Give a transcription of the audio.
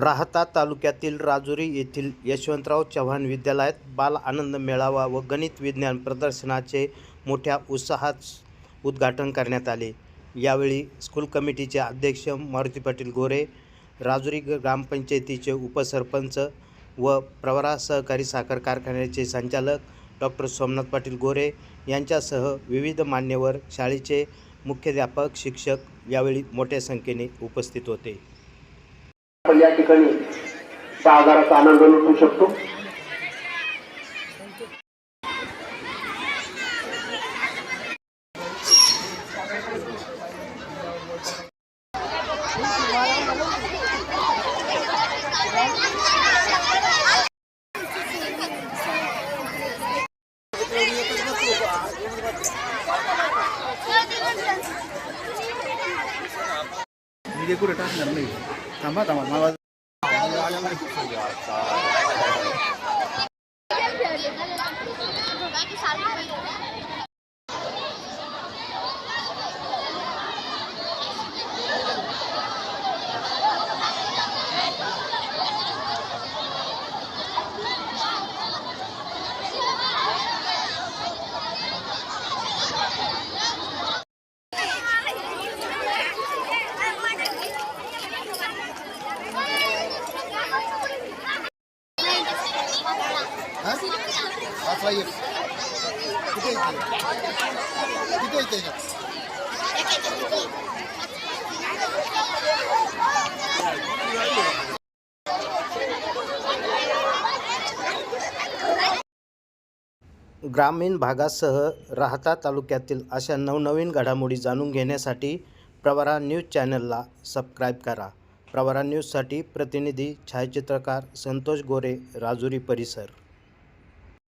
राहता तालुक्यातील राजुरी येथील यशवंतराव चव्हाण विद्यालयात बाल आनंद मेळावा व गणित विज्ञान प्रदर्शनाचे मोठ्या उत्साहात उद्घाटन करण्यात आले. यावेळी स्कूल कमिटीचे अध्यक्ष मारुती पाटील गोरे राजुरी ग्रामपंचायतीचे उपसरपंच व प्रवरा सहकारी साखर कारखान्याचे संचालक डॉक्टर सोमनाथ पाटील गोरे यांच्यासह विविध मान्यवर शाळेचे मुख्याध्यापक शिक्षक यावेळी मोठ्या संख्येने उपस्थित होते. आपण या ठिकाणी त्या सागराचा आनंद लुटू शकतो. मी कुठे टाकणार नाही. थांबा थांबा. मला वाचवा एक कुठे येते येते ग्रामीण भागासह राहता तालुक्यातील अशा नवनवीन घडामोडी जाणून घेण्यासाठी प्रवरा न्यूज चॅनलला सबस्क्राईब करा. प्रवरा न्यूजसाठी प्रतिनिधी छायाचित्रकार संतोष गोरे राजुरी परिसर.